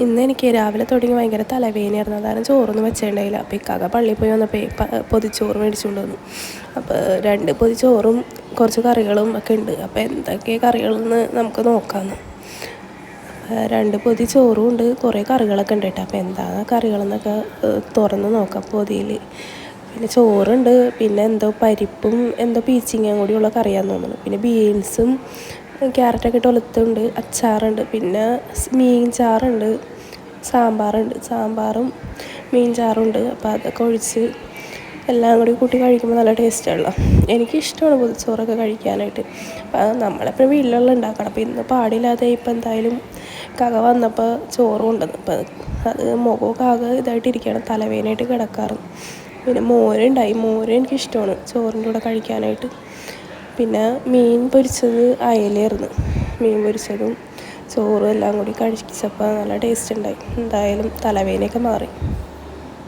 ഇന്ന് എനിക്ക് രാവിലെ തുടങ്ങി ഭയങ്കര തലവേദനയായിരുന്നു. അതാണ് ചോറൊന്നും വെച്ചിട്ടുണ്ടായില്ല അപ്പോൾ ഇക്കാക്ക പള്ളിയിൽ പോയി വന്നപ്പോൾ പൊതിച്ചോറ് മേടിച്ചുകൊണ്ട് വന്നു. അപ്പോൾ രണ്ട് പൊതിച്ചോറും കുറച്ച് കറികളും ഒക്കെ ഉണ്ട്. അപ്പോൾ എന്തൊക്കെ കറികളെന്ന് നമുക്ക് നോക്കാമെന്ന് രണ്ട് പൊതി ചോറും ഉണ്ട് കുറേ കറികളൊക്കെ ഉണ്ട് കേട്ടോ. അപ്പോൾ എന്താണ് കറികളെന്നൊക്കെ തുറന്ന് നോക്കാം പൊതിയിൽ പിന്നെ ചോറുണ്ട് പിന്നെ എന്തോ പരിപ്പും എന്തോ പീച്ചിങ്ങയും കൂടിയുള്ള കറിയാന്ന് തോന്നുന്നു. പിന്നെ ബീൻസും ക്യാരറ്റൊക്കെ ഇട്ട് വെളുത്തുണ്ട് അച്ചാറുണ്ട് പിന്നെ മീൻ ചാറുണ്ട് സാമ്പാറുണ്ട് സാമ്പാറും മീൻ ചാറുണ്ട് അപ്പോൾ അതൊക്കെ ഒഴിച്ച് എല്ലാം കൂടി കൂട്ടി കഴിക്കുമ്പോൾ നല്ല ടേസ്റ്റാണല്ലോ എനിക്കിഷ്ടമാണ് പൊതിച്ചോറൊക്കെ കഴിക്കാനായിട്ട്. അപ്പം നമ്മളെപ്പോഴും വീട്ടിലുള്ള ഉണ്ടാക്കണം അപ്പോൾ ഇന്ന് പാടില്ലാതെ ഇപ്പം എന്തായാലും കക വന്നപ്പോൾ ചോറ് കൊണ്ടുവന്നു. അപ്പം അത് മുഖവും കക ഇതായിട്ടിരിക്കുകയാണ് തലവേദനയായിട്ട് കിടക്കാറ്. പിന്നെ മോരുണ്ടായി മോര് എനിക്കിഷ്ടമാണ് ചോറിന്റെ കൂടെ കഴിക്കാനായിട്ട്. പിന്നെ മീൻ പൊരിച്ചത് അയലയായിരുന്നു. മീൻ പൊരിച്ചതും ചോറും എല്ലാം കൂടി കഴിച്ചപ്പോൾ നല്ല ടേസ്റ്റ് ഉണ്ടായി. എന്തായാലും തലവേദനയൊക്കെ മാറി.